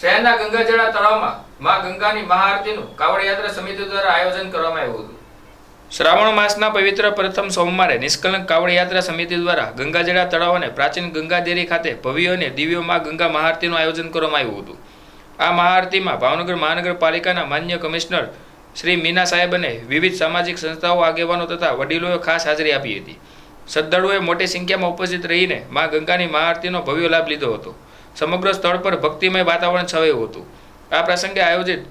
શહેરના ગંગાજળા તળાવમાં માં ગંગાની મહાઆરતીનું કાવડ યાત્રા સમિતિ દ્વારા આયોજન કરવામાં આવ્યું હતું. શ્રાવણ માસના પવિત્ર પ્રથમ સોમવારે નિષ્કલંક કાવડ યાત્રા સમિતિ દ્વારા ગંગાજળા તળાવ અને પ્રાચીન ગંગાદેરી ખાતે ભવ્ય અને દિવ્યમાં ગંગા મહાઆરતીનું આયોજન કરવામાં આવ્યું હતું. આ મહાઆરતીમાં ભાવનગર મહાનગરપાલિકાના માન્ય કમિશનર શ્રી મીના સાહેબ અને વિવિધ સામાજિક સંસ્થાઓ આગેવાનો તથા વડીલોએ ખાસ હાજરી આપી હતી. શ્રદ્ધાળુઓએ મોટી સંખ્યામાં ઉપસ્થિત રહીને મા ગંગાની મહાઆરતીનો ભવ્ય લાભ લીધો હતો. સમગ્ર સ્થળ પર ભક્તિમય વાતાવરણ છવાયું હતું. આ પ્રસંગે આયોજિત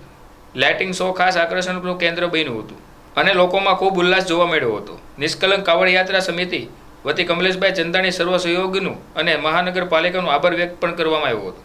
લાઇટિંગ શો ખાસ આકર્ષણનું કેન્દ્ર બન્યું હતું અને લોકોમાં ખૂબ ઉલ્લાસ જોવા મળ્યો હતો. નિષ્કલંક કાવડ યાત્રા સમિતિ વતી કમલેશભાઈ ચંદાણી સર્વ સહયોગીનું અને મહાનગરપાલિકાનું આભાર વ્યક્ત પણ કરવામાં આવ્યો હતો.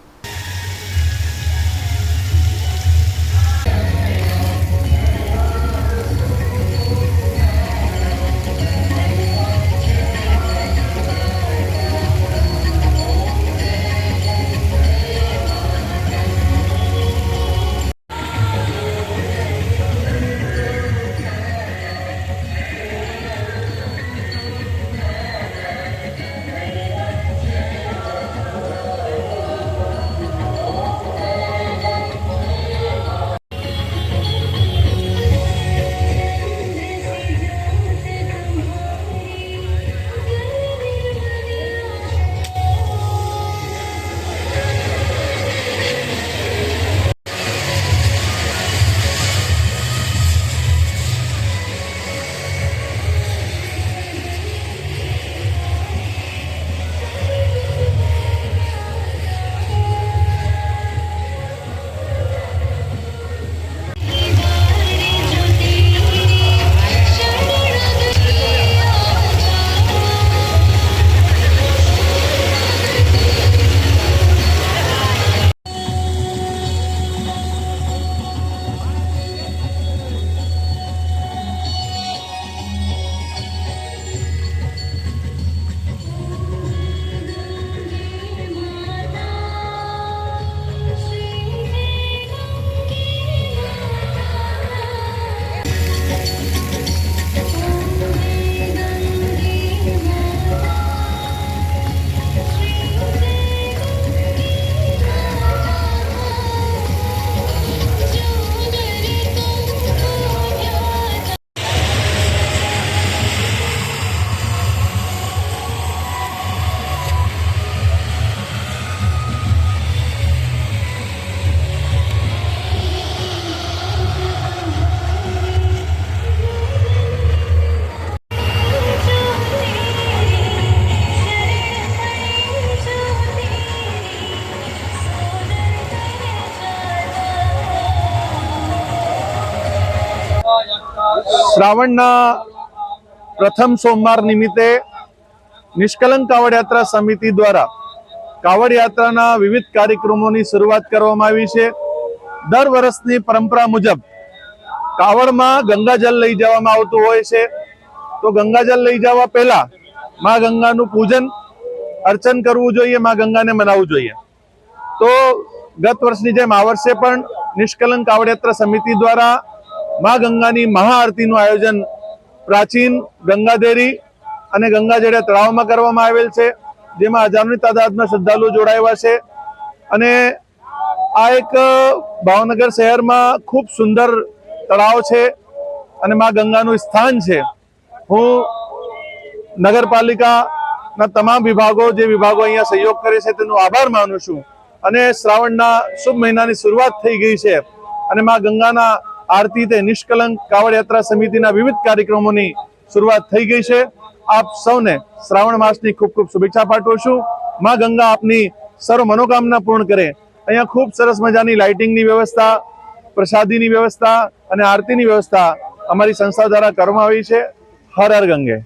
શ્રાવણના પ્રથમ સોમવાર નિમિત્તે નિષ્કલંક કાવડ યાત્રા સમિતિ દ્વારા કાવડ યાત્રાના વિવિધ કાર્યક્રમોની શરૂઆત કરવામાં આવી છે. દર વર્ષની પરંપરા મુજબ કાવડમાં ગંગાજલ લઈ જવામાં આવતું હોય છે. તો ગંગાજળ લઈ જવા પહેલા મા ગંગાનું પૂજન, અર્ચન કરવું જોઈએ, મા ગંગાને મનાવવું જોઈએ. તો ગત વર્ષની જેમ આ વર્ષે પણ નિષ્કલંક કાવડ યાત્રા સમિતિ દ્વારા મા ગંગાની મહાઆરતીનું આયોજન પ્રાચીન ગંગાદેરી અને ગંગાજળિયા તળાવમાં કરવામાં આવેલ છે, જેમાં હજારોની તાદાદમાં શ્રદ્ધાળુઓ જોડાયા છે. અને આ એક ભાવનગર શહેરમાં ખૂબ સુંદર તળાવ છે અને મા ગંગાનું સ્થાન છે. હું નગરપાલિકાના તમામ વિભાગો, જે વિભાગો અહીંયા સહયોગ કરે છે, તેનો આભાર માનું છું. અને શ્રાવણના શુભ મહિનાની શરૂઆત થઈ ગઈ છે. અને મા ગંગાના આરતી તે નિષ્કલંક કાવડ યાત્રા સમિતિના વિવિધ કાર્યક્રમોની શરૂઆત થઈ ગઈ છે. આપ સૌને શ્રાવણ માસની ખૂબ ખૂબ શુભેચ્છા પાઠવું છું. મા ગંગા આપની સર્વ મનોકામના પૂર્ણ કરે. અહીંયા ખૂબ સરસ મજાની લાઇટિંગની વ્યવસ્થા, પ્રસાદીની વ્યવસ્થા અને આરતીની વ્યવસ્થા અમારી સંસ્થા દ્વારા કરવામાં આવી છે. હર હર ગંગે.